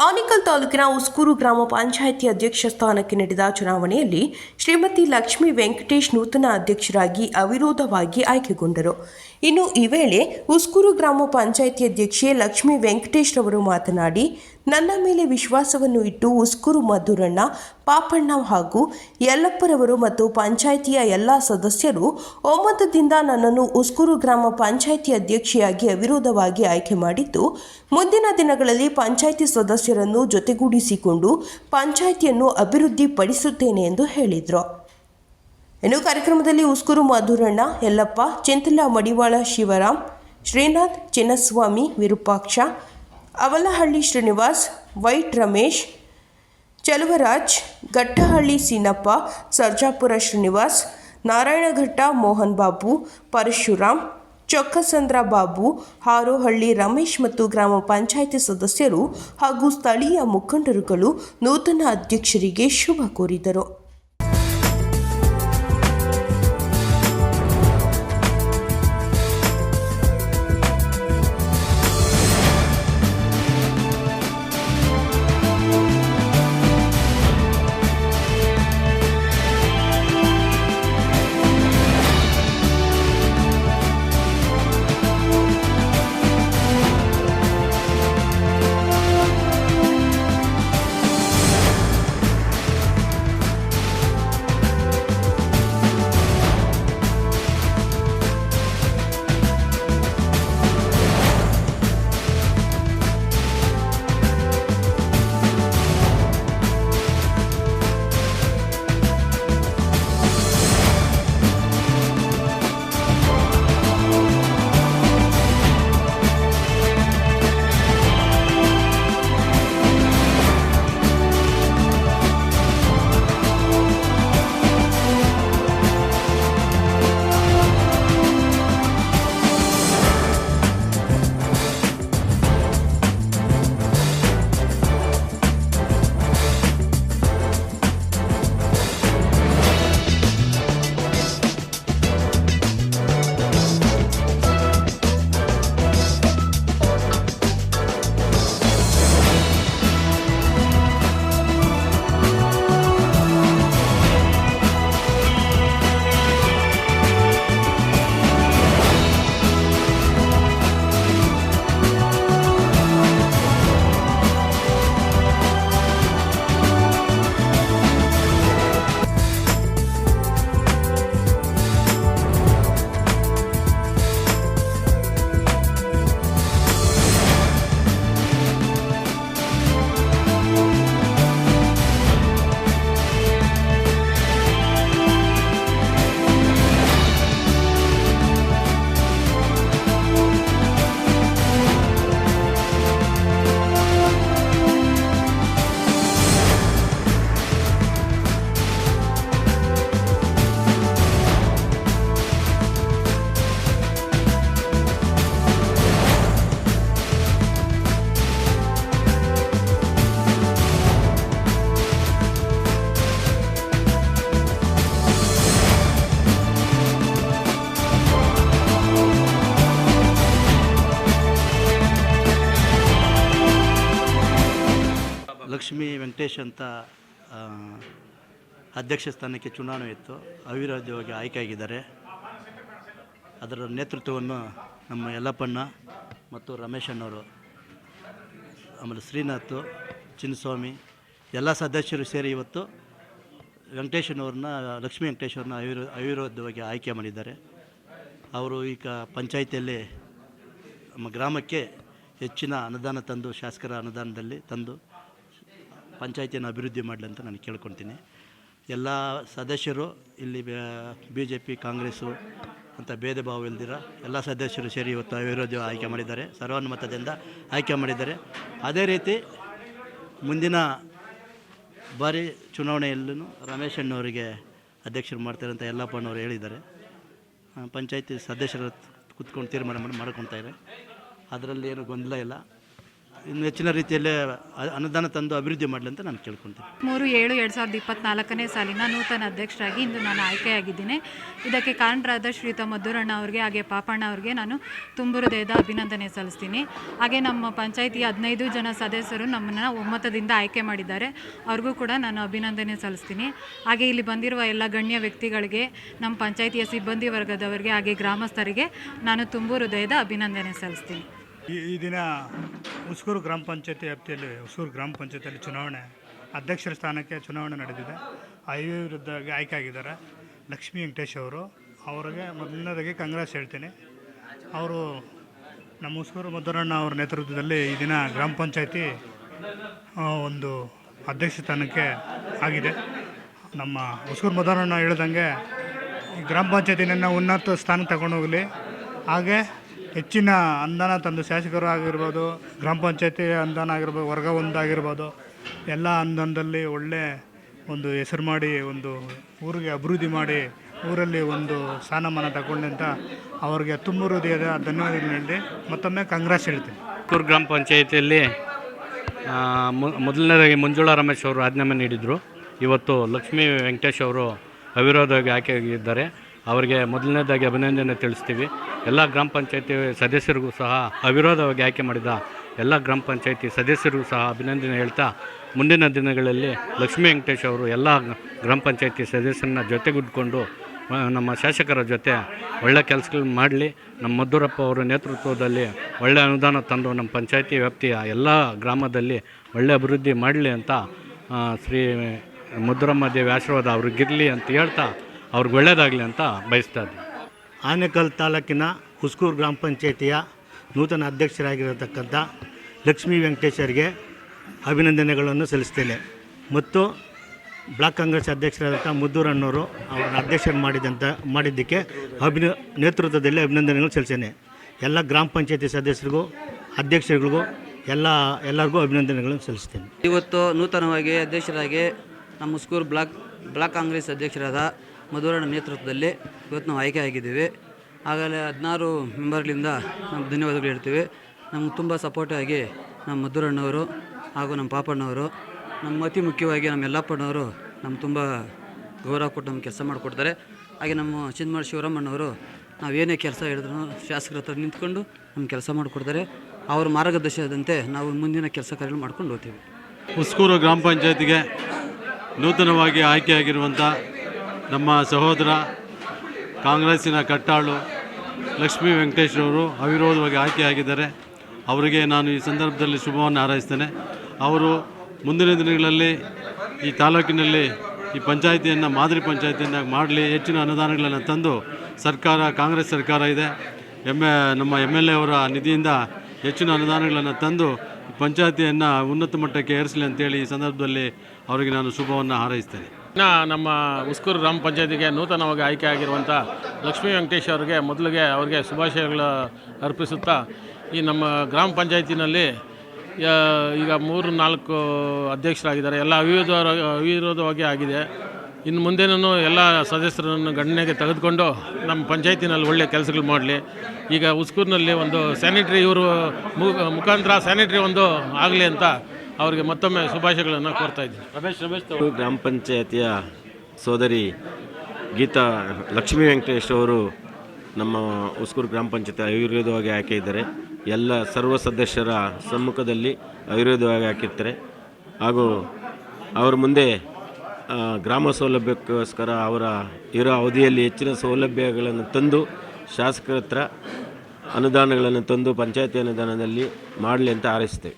ಆನೇಕಲ್ ತಾಲೂಕಿನ ಉಸ್ಕೂರು ಗ್ರಾಮ ಪಂಚಾಯಿತಿ ಅಧ್ಯಕ್ಷ ಸ್ಥಾನಕ್ಕೆ ನಡೆದ ಚುನಾವಣೆಯಲ್ಲಿ ಶ್ರೀಮತಿ ಲಕ್ಷ್ಮಿ ವೆಂಕಟೇಶ್ ನೂತನ ಅಧ್ಯಕ್ಷರಾಗಿ ಅವಿರೋಧವಾಗಿ ಆಯ್ಕೆಗೊಂಡರು. ಇನ್ನು ಈ ವೇಳೆ ಉಸ್ಕೂರು ಗ್ರಾಮ ಪಂಚಾಯಿತಿ ಅಧ್ಯಕ್ಷೆ ಲಕ್ಷ್ಮಿ ವೆಂಕಟೇಶ್ ರವರು ಮಾತನಾಡಿ, ನನ್ನ ಮೇಲೆ ವಿಶ್ವಾಸವನ್ನು ಇಟ್ಟು ಉಸ್ಕೂರು ಮಧುರಣ್ಣ ಪಾಪಣ್ಣ ಹಾಗೂ ಯಲ್ಲಪ್ಪರವರು ಮತ್ತು ಪಂಚಾಯಿತಿಯ ಎಲ್ಲ ಸದಸ್ಯರು ಒಮ್ಮತದಿಂದ ನನ್ನನ್ನು ಉಸ್ಕೂರು ಗ್ರಾಮ ಪಂಚಾಯಿತಿ ಅಧ್ಯಕ್ಷೆಯಾಗಿ ಅವಿರೋಧವಾಗಿ ಆಯ್ಕೆ ಮಾಡಿದ್ದು, ಮುಂದಿನ ದಿನಗಳಲ್ಲಿ ಪಂಚಾಯಿತಿ ಸದಸ್ಯರನ್ನು ಜೊತೆಗೂಡಿಸಿಕೊಂಡು ಪಂಚಾಯಿತಿಯನ್ನು ಅಭಿವೃದ್ಧಿಪಡಿಸುತ್ತೇನೆ ಎಂದು ಹೇಳಿದರು. ಇನ್ನು ಕಾರ್ಯಕ್ರಮದಲ್ಲಿ ಉಸ್ಕೂರು ಮಧುರಣ್ಣ, ಯಲ್ಲಪ್ಪ, ಚಿಂತಲ, ಮಡಿವಾಳ, ಶಿವರಾಮ್, ಶ್ರೀನಾಥ್, ಚಿನ್ನಸ್ವಾಮಿ, ವಿರೂಪಾಕ್ಷ, ಅವಲಹಳ್ಳಿ ಶ್ರೀನಿವಾಸ್, ವೈಟ್ ರಮೇಶ್, ಚಲುವರಾಜ್, ಗಟ್ಟಹಳ್ಳಿ ಸೀನಪ್ಪ, ಸರ್ಜಾಪುರ ಶ್ರೀನಿವಾಸ್, ನಾರಾಯಣಘಟ್ಟ, ಮೋಹನ್ ಬಾಬು, ಪರಶುರಾಮ್, ಚೊಕ್ಕಸಂದ್ರ ಬಾಬು, ಹಾರೋಹಳ್ಳಿ ರಮೇಶ್ ಮತ್ತು ಗ್ರಾಮ ಪಂಚಾಯಿತಿ ಸದಸ್ಯರು ಹಾಗೂ ಸ್ಥಳೀಯ ಮುಖಂಡರುಗಳು ನೂತನ ಅಧ್ಯಕ್ಷರಿಗೆ ಶುಭ ಕೋರಿದರು. ಲಕ್ಷ್ಮೀ ವೆಂಕಟೇಶ್ ಅಂತ ಅಧ್ಯಕ್ಷ ಸ್ಥಾನಕ್ಕೆ ಚುನಾವಣೆ ಇತ್ತು. ಅವಿರೋಧವಾಗಿ ಆಯ್ಕೆಯಾಗಿದ್ದಾರೆ. ಅದರ ನೇತೃತ್ವವನ್ನು ನಮ್ಮ ಯಲ್ಲಪ್ಪಣ್ಣ ಮತ್ತು ರಮೇಶ್ ಅಣ್ಣವರು ಆಮೇಲೆ ಶ್ರೀನಾಥ್, ಚಿನ್ನಸ್ವಾಮಿ, ಎಲ್ಲ ಸದಸ್ಯರು ಸೇರಿ ಇವತ್ತು ವೆಂಕಟೇಶನವ್ರನ್ನ, ಲಕ್ಷ್ಮೀ ವೆಂಕಟೇಶ್ವರನ್ನ ಅವಿರೋ, ಅವಿರೋಧವಾಗಿ ಆಯ್ಕೆ ಮಾಡಿದ್ದಾರೆ. ಅವರು ಈಗ ಪಂಚಾಯಿತಿಯಲ್ಲಿ ನಮ್ಮ ಗ್ರಾಮಕ್ಕೆ ಹೆಚ್ಚಿನ ಅನುದಾನ ತಂದು, ಶಾಸಕರ ಅನುದಾನದಲ್ಲಿ ತಂದು ಪಂಚಾಯಿತಿಯನ್ನು ಅಭಿವೃದ್ಧಿ ಮಾಡಲಿ ಅಂತ ನಾನು ಕೇಳ್ಕೊತೀನಿ ಎಲ್ಲ ಸದಸ್ಯರು ಇಲ್ಲಿ ಬಿ ಜೆ ಪಿ ಕಾಂಗ್ರೆಸ್ಸು ಅಂತ ಭೇದ ಭಾವ ಇಲ್ದಿರ, ಎಲ್ಲ ಸದಸ್ಯರು ಸೇರಿ ಇವತ್ತು ಅವಿರೋಧ ಆಯ್ಕೆ ಮಾಡಿದ್ದಾರೆ. ಸರ್ವಾನುಮತದಿಂದ ಆಯ್ಕೆ ಮಾಡಿದ್ದಾರೆ. ಅದೇ ರೀತಿ ಮುಂದಿನ ಬಾರಿ ಚುನಾವಣೆಯಲ್ಲೂ ರಮೇಶ್ ಅಣ್ಣವರಿಗೆ ಅಧ್ಯಕ್ಷರು ಮಾಡ್ತಾರೆ ಅಂತ ಯಲ್ಲಪ್ಪನವರು ಹೇಳಿದ್ದಾರೆ. ಪಂಚಾಯತಿ ಸದಸ್ಯರು ಕುತ್ಕೊಂಡು ತೀರ್ಮಾನ ಮಾಡಿ ಮಾಡ್ಕೊತಾರೆ ಅದರಲ್ಲಿ ಏನು ಗೊಂದಲ ಇಲ್ಲ. ಇನ್ನು ಹೆಚ್ಚಿನ ರೀತಿಯಲ್ಲೇ ಅನುದಾನ ತಂದು ಅಭಿವೃದ್ಧಿ ಮಾಡಲಿ ಅಂತ ನಾನು ಕೇಳ್ಕೊತೀನಿ. ಮೂರು ಏಳು ಎರಡು ಸಾವಿರದ ಇಪ್ಪತ್ನಾಲ್ಕನೇ ಸಾಲಿನ ನೂತನ ಅಧ್ಯಕ್ಷರಾಗಿ ಇಂದು ನಾನು ಆಯ್ಕೆಯಾಗಿದ್ದೀನಿ. ಇದಕ್ಕೆ ಕಾರಣರಾದ ಶ್ರೀಯುತ ಮಧುರಣ್ಣ ಅವರಿಗೆ, ಹಾಗೆ ಪಾಪಣ್ಣ ಅವರಿಗೆ ನಾನು ತುಂಬು ಹೃದಯದ ಅಭಿನಂದನೆ ಸಲ್ಲಿಸ್ತೀನಿ. ಹಾಗೆ ನಮ್ಮ ಪಂಚಾಯಿತಿಯ ಹದಿನೈದು ಜನ ಸದಸ್ಯರು ನಮ್ಮನ್ನು ಒಮ್ಮತದಿಂದ ಆಯ್ಕೆ ಮಾಡಿದ್ದಾರೆ. ಅವ್ರಿಗೂ ಕೂಡ ನಾನು ಅಭಿನಂದನೆ ಸಲ್ಲಿಸ್ತೀನಿ. ಹಾಗೆ ಇಲ್ಲಿ ಬಂದಿರುವ ಎಲ್ಲ ಗಣ್ಯ ವ್ಯಕ್ತಿಗಳಿಗೆ, ನಮ್ಮ ಪಂಚಾಯಿತಿಯ ಸಿಬ್ಬಂದಿ ವರ್ಗದವರಿಗೆ, ಹಾಗೆ ಗ್ರಾಮಸ್ಥರಿಗೆ ನಾನು ತುಂಬು ಹೃದಯದ ಅಭಿನಂದನೆ ಸಲ್ಲಿಸ್ತೀನಿ. ಈ ದಿನ ಉಸ್ಕೂರು ಗ್ರಾಮ ಪಂಚಾಯತಿ ವ್ಯಾಪ್ತಿಯಲ್ಲಿ ಉಸ್ಕೂರು ಗ್ರಾಮ ಪಂಚಾಯತಿಯಲ್ಲಿ ಚುನಾವಣೆ, ಅಧ್ಯಕ್ಷರ ಸ್ಥಾನಕ್ಕೆ ಚುನಾವಣೆ ನಡೆದಿದೆ. ಐವಿ ವಿರುದ್ಧ ಆಯ್ಕೆ ಆಗಿದ್ದಾರೆ. ಲಕ್ಷ್ಮೀ ವೆಂಕಟೇಶ್ ಅವರು. ಅವರಿಗೆ ಮೊದಲನೇದಾಗಿ ಕಾಂಗ್ರೆಸ್ ಹೇಳ್ತೀನಿ. ಅವರು ನಮ್ಮ ಉಸ್ಕೂರು ಮಧುರಣ್ಣ ಅವರ ನೇತೃತ್ವದಲ್ಲಿ ಈ ದಿನ ಗ್ರಾಮ ಪಂಚಾಯತಿ ಒಂದು ಅಧ್ಯಕ್ಷ ಸ್ಥಾನಕ್ಕೆ ಆಗಿದೆ. ನಮ್ಮ ಉಸ್ಕೂರು ಮಧುರಣ್ಣ ಹೇಳ್ದಂಗೆ ಗ್ರಾಮ ಪಂಚಾಯತಿನ ಉನ್ನತ ಸ್ಥಾನಕ್ಕೆ ತಗೊಂಡೋಗಲಿ ಹಾಗೆ ಹೆಚ್ಚಿನ ಅನುದಾನ ತಂದು ಶಾಸಕರು ಆಗಿರ್ಬೋದು ಗ್ರಾಮ ಪಂಚಾಯತಿ ಅನುದಾನ ಆಗಿರ್ಬೋದು, ವರ್ಗ ಒಂದಾಗಿರ್ಬೋದು ಎಲ್ಲ ಅನುದಾನದಲ್ಲಿ ಒಳ್ಳೆ ಒಂದು ಹೆಸರು ಮಾಡಿ, ಒಂದು ಊರಿಗೆ ಅಭಿವೃದ್ಧಿ ಮಾಡಿ, ಊರಲ್ಲಿ ಒಂದು ಸ್ಥಾನಮಾನ ತಗೊಂಡೆ ಅಂತ ಅವ್ರಿಗೆ ತುಂಬ ಹೃದಯದ ಧನ್ಯವಾದಗಳು ಹೇಳಿ ಮತ್ತೊಮ್ಮೆ ಕಾಂಗ್ರೆಸ್ ಹೇಳ್ತೀನಿ. ಕೂರ್ ಗ್ರಾಮ ಪಂಚಾಯಿತಿಯಲ್ಲಿ ಮೊದಲನೇದಾಗಿ ಮಂಜುಳಾ ರಮೇಶ್ ಅವರು ರಾಜೀನಾಮೆ ನೀಡಿದರು. ಇವತ್ತು ಲಕ್ಷ್ಮೀ ವೆಂಕಟೇಶ್ ಅವರು ಅವಿರೋಧವಾಗಿ ಆಯ್ಕೆಯಾಗಿದ್ದಾರೆ. ಅವರಿಗೆ ಮೊದಲನೇದಾಗಿ ಅಭಿನಂದನೆ ತಿಳಿಸ್ತೀವಿ. ಎಲ್ಲ ಗ್ರಾಮ ಪಂಚಾಯತಿ ಸದಸ್ಯರಿಗೂ ಸಹ ಅವಿರೋಧವಾಗಿ ಆಯ್ಕೆ ಮಾಡಿದ ಎಲ್ಲ ಗ್ರಾಮ ಪಂಚಾಯತಿ ಸದಸ್ಯರಿಗೂ ಸಹ ಅಭಿನಂದನೆ ಹೇಳ್ತಾ ಮುಂದಿನ ದಿನಗಳಲ್ಲಿ ಲಕ್ಷ್ಮೀ ವೆಂಕಟೇಶ್ ಅವರು ಎಲ್ಲ ಗ್ರಾಮ ಪಂಚಾಯತಿ ಸದಸ್ಯರನ್ನ ಜೊತೆಗುಡ್ಕೊಂಡು ನಮ್ಮ ಶಾಸಕರ ಜೊತೆ ಒಳ್ಳೆ ಕೆಲಸಗಳು ಮಾಡಲಿ. ನಮ್ಮ ಮದ್ದೂರಪ್ಪ ಅವರ ನೇತೃತ್ವದಲ್ಲಿ ಒಳ್ಳೆ ಅನುದಾನ ತಂದು ನಮ್ಮ ಪಂಚಾಯತಿ ವ್ಯಾಪ್ತಿಯ ಎಲ್ಲ ಗ್ರಾಮದಲ್ಲಿ ಒಳ್ಳೆ ಅಭಿವೃದ್ಧಿ ಮಾಡಲಿ ಅಂತ ಶ್ರೀ ಮದ್ದೂರಮ್ಮ ದೇವಿ ಆಶೀರ್ವಾದ ಅವ್ರಿಗಿರಲಿ ಅಂತ ಹೇಳ್ತಾ ಅವ್ರಿಗೆ ಒಳ್ಳೆಯದಾಗಲಿ ಅಂತ ಬಯಸ್ತಾ ಇದ್ದೀನಿ. ಆನೇಕಲ್ ತಾಲೂಕಿನ ಹುಸ್ಕೂರು ಗ್ರಾಮ ಪಂಚಾಯಿತಿಯ ನೂತನ ಅಧ್ಯಕ್ಷರಾಗಿರತಕ್ಕಂಥ ಲಕ್ಷ್ಮೀ ವೆಂಕಟೇಶರಿಗೆ ಅಭಿನಂದನೆಗಳನ್ನು ಸಲ್ಲಿಸ್ತೇನೆ. ಮತ್ತು ಬ್ಲಾಕ್ ಕಾಂಗ್ರೆಸ್ ಅಧ್ಯಕ್ಷರಾದಂಥ ಮುದ್ದೂರಣ್ಣವರು ಅವರನ್ನು ಅಧ್ಯಕ್ಷರು ಮಾಡಿದಂಥ ಮಾಡಿದ್ದಕ್ಕೆ ಅಭಿನ ನೇತೃತ್ವದಲ್ಲಿ ಅಭಿನಂದನೆಗಳು ಸಲ್ಲಿಸ್ತೇನೆ. ಎಲ್ಲ ಗ್ರಾಮ ಪಂಚಾಯತಿ ಸದಸ್ಯರಿಗೂ ಅಧ್ಯಕ್ಷರುಗಳಿಗೂ ಎಲ್ಲ ಎಲ್ಲರಿಗೂ ಅಭಿನಂದನೆಗಳನ್ನು ಸಲ್ಲಿಸ್ತೇನೆ. ಇವತ್ತು ನೂತನವಾಗಿ ಅಧ್ಯಕ್ಷರಾಗಿ ನಮ್ಮ ಸ್ಕೂರ್ ಬ್ಲಾಕ್ ಬ್ಲಾಕ್ ಕಾಂಗ್ರೆಸ್ ಅಧ್ಯಕ್ಷರಾದ ಮಧುರಣ್ಣ ನೇತೃತ್ವದಲ್ಲಿ ಇವತ್ತು ನಾವು ಆಯ್ಕೆ ಆಗಿದ್ದೀವಿ. ಆಗಲೇ ಹದಿನಾರು ಮೆಂಬರ್ಗಳಿಂದ ನಾವು ಧನ್ಯವಾದಗಳು ಹೇಳ್ತೀವಿ. ನಮ್ಗೆ ತುಂಬ ಸಪೋರ್ಟ್ ಆಗಿ ನಮ್ಮ ಮಧುರಣ್ಣವರು ಹಾಗೂ ನಮ್ಮ ಪಾಪಣ್ಣವರು ನಮ್ಮ ಅತಿ ಮುಖ್ಯವಾಗಿ ನಮ್ಮ ಯಲ್ಲಪ್ಪಣ್ಣವರು ನಮ್ಗೆ ತುಂಬ ಗೌರವ ಕೊಟ್ಟು ನಮ್ಗೆ ಕೆಲಸ ಮಾಡಿಕೊಡ್ತಾರೆ. ಹಾಗೆ ನಮ್ಮ ಚಿನ್ಮಾಡ್ ಶಿವರಾಮಣ್ಣವರು ಏನೇ ಕೆಲಸ ಹೇಳಿದ್ರು ಶಾಸಕರ ಹತ್ರ ನಿಂತ್ಕೊಂಡು ನಮ್ಗೆ ಕೆಲಸ ಮಾಡಿಕೊಡ್ತಾರೆ. ಅವ್ರ ಮಾರ್ಗದರ್ಶನದಂತೆ ನಾವು ಮುಂದಿನ ಕೆಲಸ ಕಾರ್ಯಗಳು ಮಾಡ್ಕೊಂಡು ಹೋಗ್ತೀವಿ. ಹುಸ್ಕೂರು ಗ್ರಾಮ ಪಂಚಾಯತಿಗೆ ನೂತನವಾಗಿ ಆಯ್ಕೆಯಾಗಿರುವಂಥ ನಮ್ಮ ಸಹೋದರ ಕಾಂಗ್ರೆಸ್ಸಿನ ಕಟ್ಟಾಳು ಲಕ್ಷ್ಮೀ ವೆಂಕಟೇಶ್ರವರು ಅವಿರೋಧವಾಗಿ ಆಯ್ಕೆಯಾಗಿದ್ದಾರೆ. ಅವರಿಗೆ ನಾನು ಈ ಸಂದರ್ಭದಲ್ಲಿ ಶುಭವನ್ನು ಹಾರೈಸ್ತೇನೆ. ಅವರು ಮುಂದಿನ ದಿನಗಳಲ್ಲಿ ಈ ತಾಲೂಕಿನಲ್ಲಿ ಈ ಪಂಚಾಯಿತಿಯನ್ನು, ಮಾದರಿ ಪಂಚಾಯಿತಿಯನ್ನು ಮಾಡಲಿ, ಹೆಚ್ಚಿನ ಅನುದಾನಗಳನ್ನು ತಂದು ಸರ್ಕಾರ, ಕಾಂಗ್ರೆಸ್ ಸರ್ಕಾರ ಇದೆ. ಎಂ ನಮ್ಮ ಎಂ ಎಲ್ ಎ ಅವರ ನಿಧಿಯಿಂದ ಹೆಚ್ಚಿನ ಅನುದಾನಗಳನ್ನು ತಂದು ಪಂಚಾಯತಿಯನ್ನು ಉನ್ನತ ಮಟ್ಟಕ್ಕೆ ಏರಿಸಲಿ ಅಂತೇಳಿ ಈ ಸಂದರ್ಭದಲ್ಲಿ ಅವರಿಗೆ ನಾನು ಶುಭವನ್ನು ಹಾರೈಸ್ತೇನೆ. ನಮ್ಮ ಉಸ್ಕೂರು ಗ್ರಾಮ ಪಂಚಾಯತಿಗೆ ನೂತನವಾಗಿ ಆಯ್ಕೆ ಆಗಿರುವಂಥ ಲಕ್ಷ್ಮೀ ವೆಂಕಟೇಶ್ ಅವರಿಗೆ ಮೊದಲಿಗೆ ಅವರಿಗೆ ಶುಭಾಶಯಗಳು ಅರ್ಪಿಸುತ್ತಾ, ಈ ನಮ್ಮ ಗ್ರಾಮ ಪಂಚಾಯತಿನಲ್ಲಿ ಈಗ ಮೂರು, ನಾಲ್ಕು ಅಧ್ಯಕ್ಷರಾಗಿದ್ದಾರೆ. ಎಲ್ಲ ಅವಿರೋಧ ಅವಿರೋಧವಾಗಿ ಆಗಿದೆ. ಇನ್ನು ಮುಂದೇನೂ ಎಲ್ಲ ಸದಸ್ಯರನ್ನು ಗಣನೆಗೆ ತೆಗೆದುಕೊಂಡು ನಮ್ಮ ಪಂಚಾಯತಿನಲ್ಲಿ ಒಳ್ಳೆಯ ಕೆಲಸಗಳು ಮಾಡಲಿ. ಈಗ ಉಸ್ಕೂರಿನಲ್ಲಿ ಒಂದು ಸ್ಯಾನಿಟ್ರಿ ಇವರು ಮುಖಾಂತರ ಸ್ಯಾನಿಟ್ರಿ ಒಂದು ಆಗಲಿ ಅಂತ ಅವರಿಗೆ ಮತ್ತೊಮ್ಮೆ ಶುಭಾಶಯಗಳನ್ನು ಕೋರ್ತಾ ಇದ್ದೀನಿ. ರಮೇಶ್ ರಮೇಶ್ ಗ್ರಾಮ ಪಂಚಾಯತಿಯ ಸೋದರಿ ಗೀತಾ ಲಕ್ಷ್ಮೀ ವೆಂಕಟೇಶ್ ಅವರು ನಮ್ಮ ಉಸ್ಕೂರು ಗ್ರಾಮ ಪಂಚಾಯತಿ ಆಯುರ್ವೇದವಾಗಿ ಹಾಕಿದ್ದಾರೆ ಇದ್ದಾರೆ. ಎಲ್ಲ ಸರ್ವ ಸದಸ್ಯರ ಸಮ್ಮುಖದಲ್ಲಿ ಆಯುರ್ವೇದವಾಗಿ ಹಾಕಿರ್ತಾರೆ. ಹಾಗೂ ಅವರ ಮುಂದೆ ಗ್ರಾಮ ಸೌಲಭ್ಯಕ್ಕೋಸ್ಕರ ಅವರ ಇರೋ ಅವಧಿಯಲ್ಲಿ ಹೆಚ್ಚಿನ ಸೌಲಭ್ಯಗಳನ್ನು ತಂದು ಶಾಸಕರ ಹತ್ರ ಅನುದಾನಗಳನ್ನು ತಂದು ಪಂಚಾಯತಿ ಅನುದಾನದಲ್ಲಿ ಮಾಡಲಿ ಅಂತ ಹಾರೈಸ್ತೇವೆ